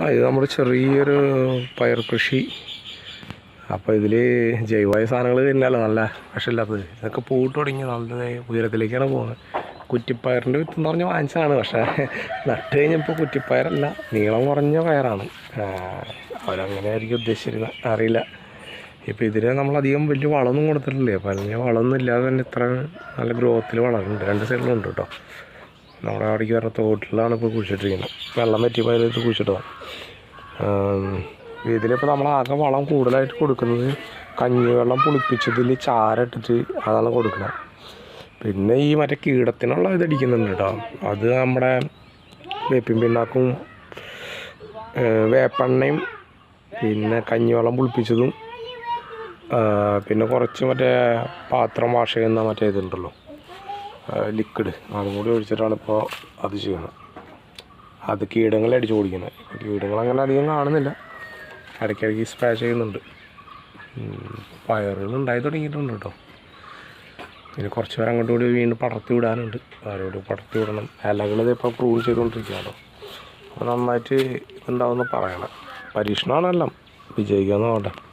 ആ ഇത് നമ്മുടെ ചെറിയൊരു പയർ കൃഷി. അപ്പോൾ ഇതിൽ ജൈവമായ സാധനങ്ങൾ തന്നെയല്ല നല്ല വിഷമില്ലാത്തത്. ഇതൊക്കെ പൂട്ട് തുടങ്ങി നല്ല ഉയരത്തിലേക്കാണ് പോകുന്നത്. കുറ്റിപ്പയറിന്റെ വിത്ത് എന്ന് പറഞ്ഞ് വാങ്ങിച്ചതാണ് പക്ഷേ നട്ട് കഴിഞ്ഞപ്പോൾ കുറ്റിപ്പയറല്ല നീളം കുറഞ്ഞ പയറാണ്. അവരങ്ങനെ ആയിരിക്കും ഉദ്ദേശിച്ചിരുന്നത് അറിയില്ല. ഇപ്പോൾ ഇതിന് നമ്മളധികം വലിയ വളമൊന്നും കൊടുത്തിട്ടില്ലേ? അപ്പോൾ അല്ലെങ്കിൽ വളമൊന്നും ഇല്ലാതെ തന്നെ ഇത്ര നല്ല ഗ്രോത്തിൽ വളരുന്നുണ്ട് രണ്ട് സൈഡിലുണ്ട് കേട്ടോ. നമ്മുടെ അവിടേക്ക് വരുന്ന തോട്ടിലാണ് ഇപ്പോൾ കുഴിച്ചിട്ടിരിക്കുന്നത്. വെള്ളം പറ്റിയപ്പോൾ അതിലേക്ക് കുഴിച്ചിട്ടതാണ് ഇതിലിപ്പോൾ നമ്മൾ ആകെ വളം കൂടുതലായിട്ട് കൊടുക്കുന്നത് കഞ്ഞിവെള്ളം പുളിപ്പിച്ചതിൽ ചാരട്ടിട്ട് അതാണ് കൊടുക്കുന്നത് പിന്നെ ഈ മറ്റേ കീടത്തിനുള്ള ഇതടിക്കുന്നുണ്ട് കേട്ടോ. അത് നമ്മുടെ വേപ്പിൻ പിണ്ണാക്കും വേപ്പെണ്ണയും പിന്നെ കഞ്ഞിവെള്ളം പുളിപ്പിച്ചതും പിന്നെ കുറച്ച് മറ്റേ പാത്രം വാഷ് ചെയ്യുന്ന മറ്റേ ഇതുണ്ടല്ലോ. ലിക്വിഡ് അതും കൂടി ഒഴിച്ചിട്ടാണ് ഇപ്പോൾ അത് ചെയ്യുന്നത് അത് കീടങ്ങളെ അടിച്ചു ഓടിക്കുന്നത് കീടങ്ങൾ അങ്ങനെ അധികം കാണുന്നില്ല. ഇടയ്ക്കിടയ്ക്ക് സ്പ്രേ ചെയ്യുന്നുണ്ട്. പയറുകൾ ഉണ്ടായി തുടങ്ങിയിട്ടുണ്ട് കേട്ടോ. ഇനി കുറച്ച് പേർ അങ്ങോട്ട് കൂടി വീണ്ടും പടർത്തി വിടാനുണ്ട്. അവരോട് പടർത്തി വിടണം. ഇലകൾ ഇപ്പോൾ പ്രൂവ് ചെയ്തുകൊണ്ടിരിക്കുകയാണോ അപ്പോൾ നന്നായിട്ട് ഇതുണ്ടാവുമെന്ന് പറയണം. പരീക്ഷണമാണെല്ലാം. വിജയിക്കാമെന്ന് നോട്ടെ